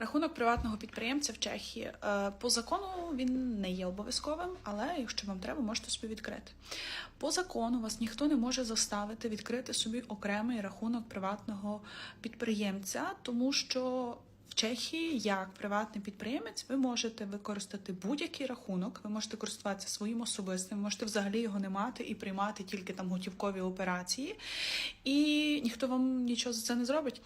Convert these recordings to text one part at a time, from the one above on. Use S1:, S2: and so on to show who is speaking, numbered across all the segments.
S1: Рахунок приватного підприємця в Чехії е, по закону він не є обов'язковим, але якщо вам треба, можете собі відкрити. По закону вас ніхто не може заставити відкрити собі окремий рахунок приватного підприємця, тому що в Чехії, як приватний підприємець, ви можете використати будь-який рахунок, ви можете користуватися своїм особистим, ви можете взагалі його не мати і приймати тільки там готівкові операції, і ніхто вам нічого за це не зробить.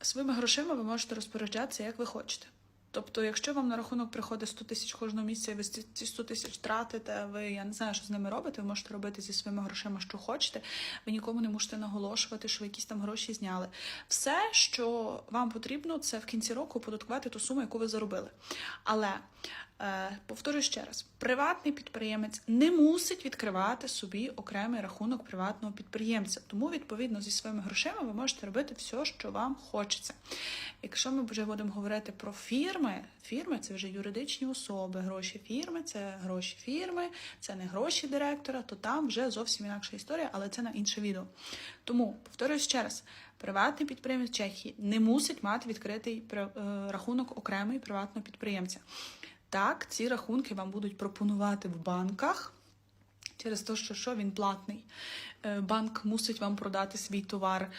S1: Своїми грошима ви можете розпоряджатися, як ви хочете. Тобто, якщо вам на рахунок приходить 100 тисяч кожного місяця, і ви ці ці 100 тисяч тратите, ви я не знаю, що з ними робите, ви можете робити зі своїми грошима, що хочете. Ви нікому не можете наголошувати, що ви якісь там гроші зняли. Все, що вам потрібно, це в кінці року оподаткувати ту суму, яку ви заробили. Але е, повторюю ще раз: приватний підприємець не мусить відкривати собі окремий рахунок приватного підприємця. Тому, відповідно, зі своїми грошима ви можете робити все, що вам хочеться. Якщо ми вже будемо говорити про фірми, фірми це вже юридичні особи, гроші фірми, це гроші фірми, це не гроші директора, то там вже зовсім інакша історія, але це на інше відео. Тому повторюю ще раз: приватний підприємець Чехії не мусить мати відкритий е, рахунок окремий приватного підприємця. Так, ці рахунки вам будуть пропонувати в банках. Через те, що що він платний. Е, Банк мусить вам продати свій товар.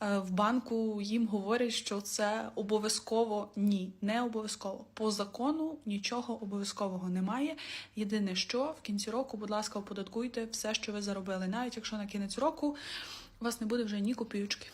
S1: Е, В банку їм говорять, що це обов'язково ні, не обов'язково. По закону нічого обов'язкового немає. Єдине, що в кінці року, будь ласка, оподаткуйте все, що ви заробили. Навіть якщо на кінець року у вас не буде вже ні копійочки.